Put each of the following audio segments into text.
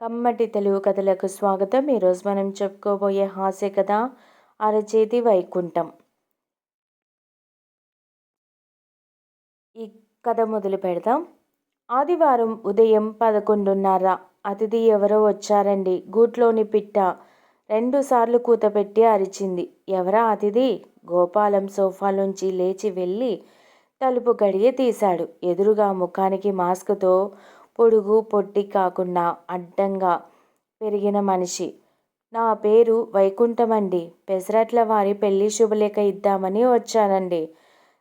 కమ్మటి తెలుగు కథలకు స్వాగతం. ఈరోజు మనం చెప్పుకోబోయే హాస్య కథ అరచేతి వైకుంఠం. ఈ కథ మొదలు పెడదాం. ఆదివారం ఉదయం పదకొండున్నర అతిథి ఎవరో వచ్చారండి. గూట్లోని పిట్ట రెండుసార్లు కూతపెట్టి అరిచింది. ఎవరా అతిథి? గోపాలం సోఫాలోంచి లేచి వెళ్ళి తలుపు గడియ తీశాడు. ఎదురుగా ముఖానికి మాస్క్తో పొడుగు పొట్టి కాకుండా అడ్డంగా పెరిగిన మనిషి. నా పేరు వైకుంఠమండి. పెసరట్ల వారి పెళ్ళి శుభలేఖ ఇద్దామని వచ్చానండి.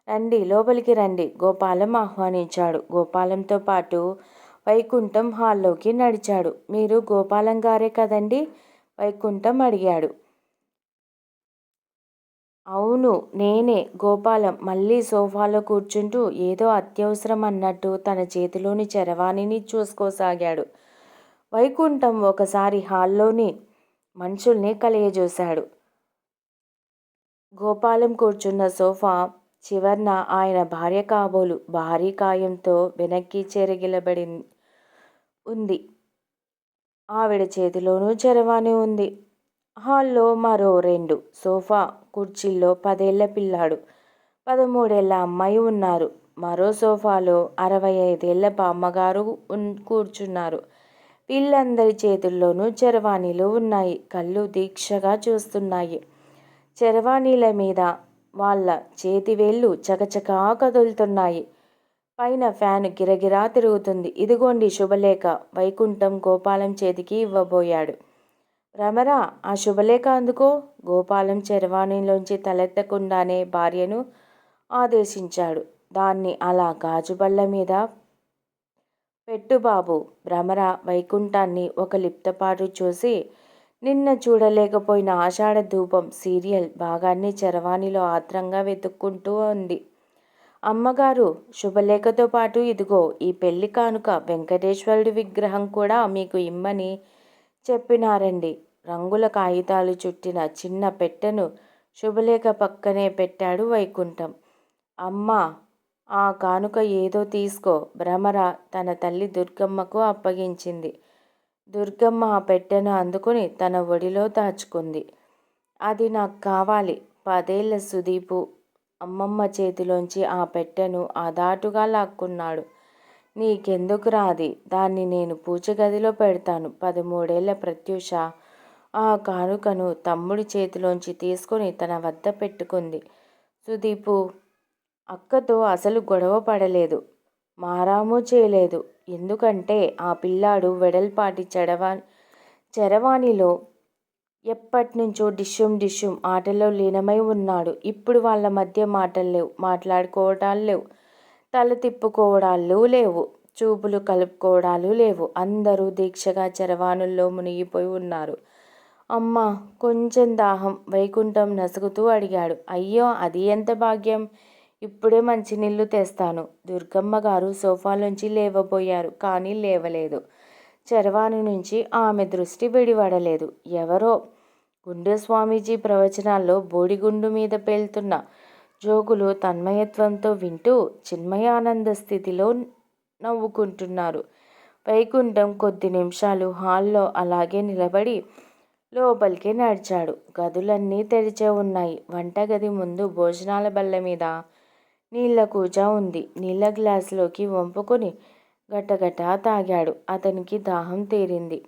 రండి లోపలికి రండి. గోపాలం ఆహ్వానించాడు. గోపాలంతో పాటు వైకుంఠం హాల్లోకి నడిచాడు. మీరు గోపాలం గారే కదండి? వైకుంఠం అడిగాడు. అవును నేనే. గోపాలం మళ్ళీ సోఫాలో కూర్చుంటూ ఏదో అత్యవసరం అన్నట్టు తన చేతిలోని చరవాణిని చూసుకోసాగాడు. వైకుంఠం ఒకసారి హాల్లోని మనుషుల్ని కలియజూశాడు. గోపాలం కూర్చున్న సోఫా చివర్న ఆయన భార్య కాబోలు భారీ కాయంతో వెనక్కి చెరగిలబడి ఉంది. ఆవిడ చేతిలోనూ చరవాణి ఉంది. హాల్లో మరో రెండు. సోఫా కుర్చీల్లో పదేళ్ళ పిల్లాడు. పదమూడేళ్ళ అమ్మాయి ఉన్నారు. మరో సోఫాలో అరవై ఐదేళ్ళ బామ్మగారు కూర్చున్నారు. వీళ్ళందరి చేతుల్లోనూ చరవాణిలు ఉన్నాయి. కళ్ళు దీక్షగా చూస్తున్నాయి. చరవాణిల మీద వాళ్ళ చేతివేళ్ళు చకచకా కదులుతున్నాయి. పైన ఫ్యాన్ గిరగిరా తిరుగుతుంది. ఇదిగోండి శుభలేఖ. వైకుంఠం గోపాలం చేతికి ఇవ్వబోయాడు. రమరా ఆ శుభలేఖ అందుకో. గోపాలం చరవాణిలోంచి తలెత్తకుండానే భార్యను ఆదేశించాడు. దాన్ని అలా గాజుబల్ల మీద పెట్టు బాబు. భ్రమర వైకుంఠాన్ని ఒక లిప్తపాటు చూసి నిన్న చూడలేకపోయిన ఆషాఢ ధూపం సీరియల్ భాగాన్ని చరవాణిలో ఆత్రంగా వెతుక్కుంటూ ఉంది. అమ్మగారు శుభలేఖతో పాటు ఇదిగో ఈ పెళ్ళి కానుక వెంకటేశ్వరుడి విగ్రహం కూడా మీకు ఇమ్మని చెప్పినారండి. రంగుల కాగితాలు చుట్టిన చిన్న పెట్టెను శుభలేఖ పక్కనే పెట్టాడు వైకుంఠం. అమ్మ ఆ కానుక ఏదో తీసుకో భ్రమర తన తల్లి దుర్గమ్మకు అప్పగించింది. దుర్గమ్మ ఆ పెట్టెను అందుకుని తన ఒడిలో దాచుకుంది. అది నాకు కావాలి. పదేళ్ళ సుదీపు అమ్మమ్మ చేతిలోంచి ఆ పెట్టెను ఆదాటుగా లాక్కున్నాడు. నీకెందుకు రాది దాన్ని నేను పూజగదిలో పెడతాను. పదమూడేళ్ళ ప్రత్యూష ఆ కానుకను తమ్ముడి చేతిలోంచి తీసుకొని తన వద్ద పెట్టుకుంది. సుదీపు అక్కతో అసలు గొడవ పడలేదు. మారాము చేయలేదు. ఎందుకంటే ఆ పిల్లాడు వెడల్పాటి చెడవా చరవాణిలో ఎప్పటినుంచో డిష్యుం డిష్యుం ఆటలో లీనమై ఉన్నాడు. ఇప్పుడు వాళ్ళ మధ్య మాటలు లేవు మాట్లాడుకోవటాలు లేవు తల తిప్పుకోవడాలు లేవు చూపులు కలుపుకోవడాలు లేవు. అందరూ దీక్షగా చరవాణుల్లో మునిగిపోయి ఉన్నారు. అమ్మ కొంచెం దాహం. వైకుంఠం నసుగుతూ అడిగాడు. అయ్యో అది ఎంత భాగ్యం? ఇప్పుడే మంచినీళ్ళు తెస్తాను. దుర్గమ్మ గారు సోఫాలోంచి లేవబోయారు కానీ లేవలేదు. చరవాణి నుంచి ఆమె దృష్టి విడివడలేదు. ఎవరో? గుండె స్వామీజీ ప్రవచనాల్లో బోడిగుండు మీద పేలుతున్న జోగులు తన్మయత్వంతో వింటూ చిన్మయానంద స్థితిలో నవ్వుకుంటున్నారు. వైకుంఠం కొద్ది నిమిషాలు హాల్లో అలాగే నిలబడి లోపలికి నడిచాడు. గదులన్నీ తెరిచే ఉన్నాయి. వంటగది ముందు భోజనాల బల్ల మీద నీళ్ళ కూజ ఉంది. నీళ్ళ గ్లాసులోకి వంపుకొని గటగట తాగాడు. అతనికి దాహం తీరింది.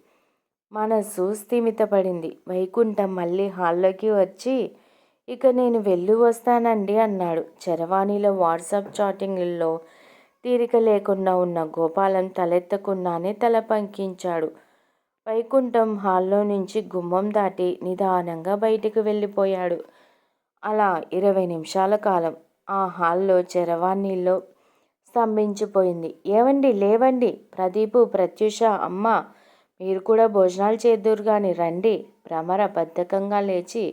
మనస్సు స్థిమితపడింది. వైకుంఠం మళ్ళీ హాల్లోకి వచ్చి ఇక నేను వెళ్ళి వస్తానండి అన్నాడు. చరవాణిలో వాట్సాప్ చాటింగ్లలో తీరిక లేకుండా ఉన్న గోపాలం తలెత్తకుండానే తల పంకించాడు. వైకుంఠం హాల్లో నుంచి గుమ్మం దాటి నిదానంగా బయటికి వెళ్ళిపోయాడు. అలా ఇరవై నిమిషాల కాలం. ఆ హాల్లో చెరవాణిలో స్తంభించిపోయింది. ఏవండి? లేవండి. ప్రదీపు ప్రత్యూష అమ్మ మీరు కూడా భోజనాలు చేద్దురు కానీ రండి. భ్రమర బద్ధకంగా లేచి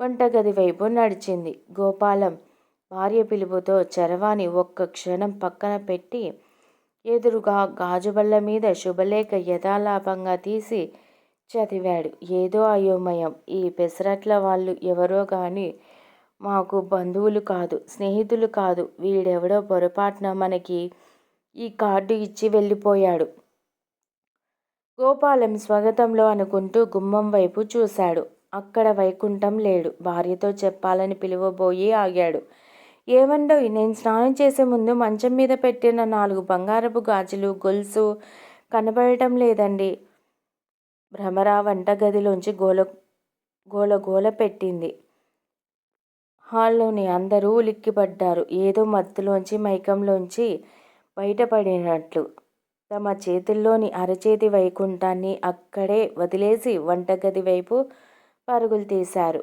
వంటగది వైపు నడిచింది. గోపాలం భార్య పిలుపుతో చరవాణి ఒక్క క్షణం పక్కన పెట్టి ఎదురుగా గాజుబల్ల మీద శుభలేఖ యథాలాపంగా తీసి చదివాడు. ఏదో అయోమయం. ఈ పెసరట్ల వాళ్ళు ఎవరో కానీ మాకు బంధువులు కాదు స్నేహితులు కాదు. వీడెవడో పొరపాటున మనకి ఈ కార్డు ఇచ్చి వెళ్ళిపోయాడు. గోపాలం స్వాగతంలో అనుకుంటూ గుమ్మం వైపు చూశాడు. అక్కడ వైకుంఠం లేడు. భార్యతో చెప్పాలని పిలువబోయి ఆగాడు. ఏమండో నేను స్నానం చేసే ముందు మంచం మీద పెట్టిన నాలుగు బంగారపు గాజులు గొలుసు కనబడటం లేదండి. భ్రమరా వంటగదిలోంచి గోల గోల గోల పెట్టింది. హాల్లోని అందరూ ఉలిక్కిపడ్డారు. ఏదో మత్తులోంచి మైకంలోంచి బయటపడినట్లు. తమ చేతుల్లోని అరచేతి వైకుంఠాన్ని అక్కడే వదిలేసి వంటగది వైపు పరుగులు తీశారు.